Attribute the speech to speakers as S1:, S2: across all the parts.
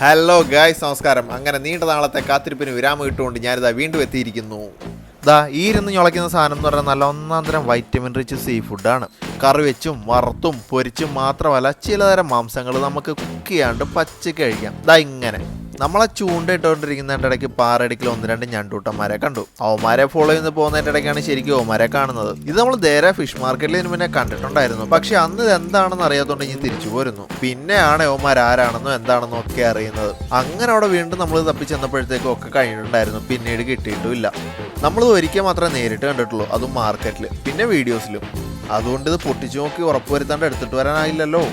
S1: Hello guys നമസ്കാരം. അങ്ങനെ നീണ്ട നാളത്തെ കാത്തിരിപ്പിന് വിരാമം ഇട്ടുകൊണ്ട് ഞാനിതാ വീണ്ടും എത്തിയിരിക്കുന്നു. ദാ ഈ ഇരുന്ന് ഞൊളയ്ക്കുന്ന സാധനം എന്ന് പറഞ്ഞാൽ നല്ല ഒന്നാം തരം വൈറ്റമിൻ റിച്ച് സീ ഫുഡാണ് കറി വെച്ചും വറുത്തും പൊരിച്ചും മാത്രമല്ല ചിലതരം മാംസങ്ങൾ നമുക്ക് കുക്ക് ചെയ്യാണ്ട് പച്ചയ്ക്ക് കഴിക്കാം. ദാ ഇങ്ങനെ. നമ്മളെ ചൂണ്ടയിട്ടുകൊണ്ടിരിക്കുന്നതിന്റെ ഇടയ്ക്ക് പാറടിക്കൽ ഒന്ന് രണ്ട് ഞണ്ടൂട്ടന്മാരെ കണ്ടു. അവന്മാരെ ഫോളോ ചെയ്ത് പോകുന്നതിന്റെ ഇടയ്ക്കാണ് ശരിക്കും അവന്മാരെ കാണുന്നത്. ഇത് നമ്മൾ നേരെ ഫിഷ് മാർക്കറ്റിൽ ഇതിന് മുന്നേ കണ്ടിട്ടുണ്ടായിരുന്നു. പക്ഷെ അന്ന് ഇത് എന്താണെന്ന് അറിയാത്തതുകൊണ്ട് ഇനി തിരിച്ചു പോരുന്നു. പിന്നെയാണ് അവന്മാർ ആരാണെന്നോ എന്താണെന്നോ ഒക്കെ അറിയുന്നത്. അങ്ങനെ അവിടെ വീണ്ടും നമ്മൾ തപ്പി ചെന്നപ്പോഴത്തേക്കും ഒക്കെ കഴിഞ്ഞിട്ടുണ്ടായിരുന്നു. പിന്നീട് കിട്ടിയിട്ടുമില്ല. നമ്മൾ ഒരിക്കൽ മാത്രമേ നേരിട്ട് കണ്ടിട്ടുള്ളൂ. അതും മാർക്കറ്റിൽ പിന്നെ വീഡിയോസിലും അതുകൊണ്ട് ഇത് പൊട്ടിച്ചു നോക്കി ഉറപ്പുവരുത്താണ്ട് എടുത്തിട്ട് വരാനായില്ലല്ലോ.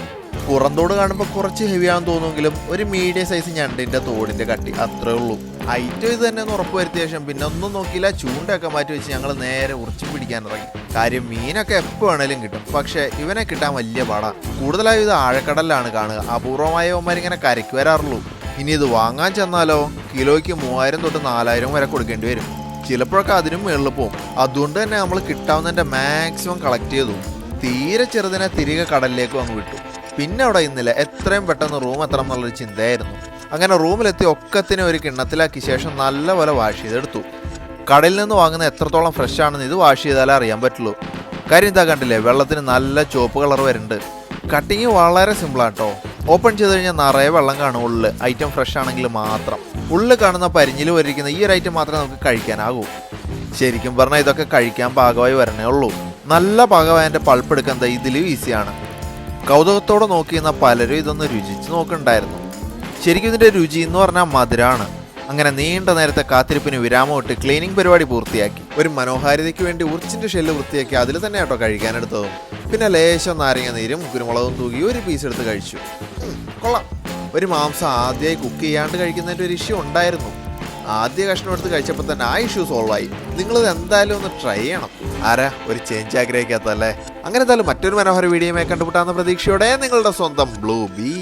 S1: പുറന്തോട് കാണുമ്പോൾ കുറച്ച് ഹെവി ആണെന്ന് തോന്നുമെങ്കിലും ഒരു മീഡിയം സൈസ് ഞണ്ടിന്റെ തോടിന്റെ കട്ടി അത്രേ ഉള്ളൂ. ഐറ്റം ഇത് തന്നെ ഒന്ന് ഉറപ്പ് വരുത്തിയ ശേഷം പിന്നെ ഒന്നും നോക്കിയില്ല ചൂണ്ടയൊക്കെ മാറ്റി വെച്ച് ഞങ്ങൾ നേരെ ഉറച്ചു പിടിക്കാൻ ഇറങ്ങി. കാര്യം മീനൊക്കെ എപ്പോൾ വേണേലും കിട്ടും പക്ഷേ ഇവനെ കിട്ടാൻ വലിയ പാടാ. കൂടുതലായും ഇത് ആഴക്കടലിലാണ് കാണുക. അപൂർവമായ ഇങ്ങനെ കരയ്ക്ക് വരാറുള്ളൂ. ഇനി ഇത് വാങ്ങാൻ ചെന്നാലോ? കിലോയ്ക്ക് മൂവായിരം തൊട്ട് നാലായിരം വരെ കൊടുക്കേണ്ടി വരും. ചിലപ്പോഴൊക്കെ അതിനും മുകളിൽ പോകും അതുകൊണ്ട് തന്നെ നമ്മൾ കിട്ടാവുന്നതിന്റെ മാക്സിമം കളക്ട് ചെയ്തു. തീരെ ചെറുതിനെ തിരികെ കടലിലേക്ക് അങ്ങ് വിട്ടു. പിന്നെ അവിടെ ഇന്നില്ല എത്രയും പെട്ടെന്ന് റൂം എത്തണം എന്നുള്ളൊരു ചിന്തയായിരുന്നു. അങ്ങനെ റൂമിലെത്തി ഒക്കത്തിനെ ഒരു കിണ്ണത്തിലാക്കിയ ശേഷം നല്ലപോലെ വാഷ് ചെയ്തെടുത്തു. കടലിൽ നിന്ന് വാങ്ങുന്ന എത്രത്തോളം ഫ്രഷ് ആണെന്ന് ഇത് വാഷ് ചെയ്താലേ അറിയാൻ പറ്റുള്ളൂ. കാര്യം ഇതാ കണ്ടില്ലേ വെള്ളത്തിന് നല്ല ചുവപ്പ് കളർ വരുന്നുണ്ട്. കട്ടിങ് വളരെ സിമ്പിളാണ് കേട്ടോ ഓപ്പൺ ചെയ്ത് കഴിഞ്ഞാൽ നിറയെ വെള്ളം കാണും ഉള്ളിൽ ഐറ്റം ഫ്രഷ് ആണെങ്കിൽ മാത്രം. ഉള്ളിൽ കാണുന്ന പരിഞ്ഞിൽ വരിക്കുന്ന ഈ ഒരു ഐറ്റം മാത്രമേ നമുക്ക് കഴിക്കാനാകൂ. ശരിക്കും പറഞ്ഞാൽ ഇതൊക്കെ കഴിക്കാൻ പാകമായി വരണേ ഉള്ളൂ. നല്ല പാകമായതിന്റെ പൾപ്പ് പൾപ്പെടുക്കുന്നത് ഇതിലും ഈസിയാണ് കൗതുകത്തോടെ നോക്കിയിരുന്ന പലരും ഇതൊന്ന് രുചിച്ച് നോക്കുന്നുണ്ടായിരുന്നു. ശരിക്കും ഇതിന്റെ രുചി എന്ന് പറഞ്ഞാൽ മധുരമാണ് അങ്ങനെ നീണ്ട നേരത്തെ കാത്തിരിപ്പിന് വിരാമമിട്ട് ക്ലീനിങ് പരിപാടി പൂർത്തിയാക്കി. ഒരു മനോഹാരിതയ്ക്ക് വേണ്ടി ഉറിച്ചിന്റെ ഷെല്ല് വൃത്തിയാക്കി അതിൽ തന്നെ കേട്ടോ കഴിക്കാനെടുത്തതും പിന്നെ ലേശം നാരങ്ങ നീരും കുരുമുളകും തൂകി ഒരു പീസ് എടുത്ത് കഴിച്ചു. കൊള്ളാം. ഒരു മാംസം ആദ്യമായി കുക്ക് ചെയ്യാണ്ട് കഴിക്കുന്നതിന്റെ ഒരു ഇഷ്യൂ ഉണ്ടായിരുന്നു. ആദ്യ കഷ്ണം എടുത്ത് കഴിച്ചപ്പോൾ തന്നെ ആ ഇഷ്യൂ സോൾവ് ആയി. നിങ്ങളിത് എന്തായാലും ഒന്ന് ട്രൈ ചെയ്യണം. ആരാ? ഒരു ചേഞ്ച് ആഗ്രഹിക്കാത്തല്ലേ അങ്ങനെ എന്തായാലും മറ്റൊരു മനോഹര വീഡിയോയുമായി കണ്ടുപിട്ടാന്ന പ്രതീക്ഷയോടെ നിങ്ങളുടെ സ്വന്തം ബ്ലൂ ബീ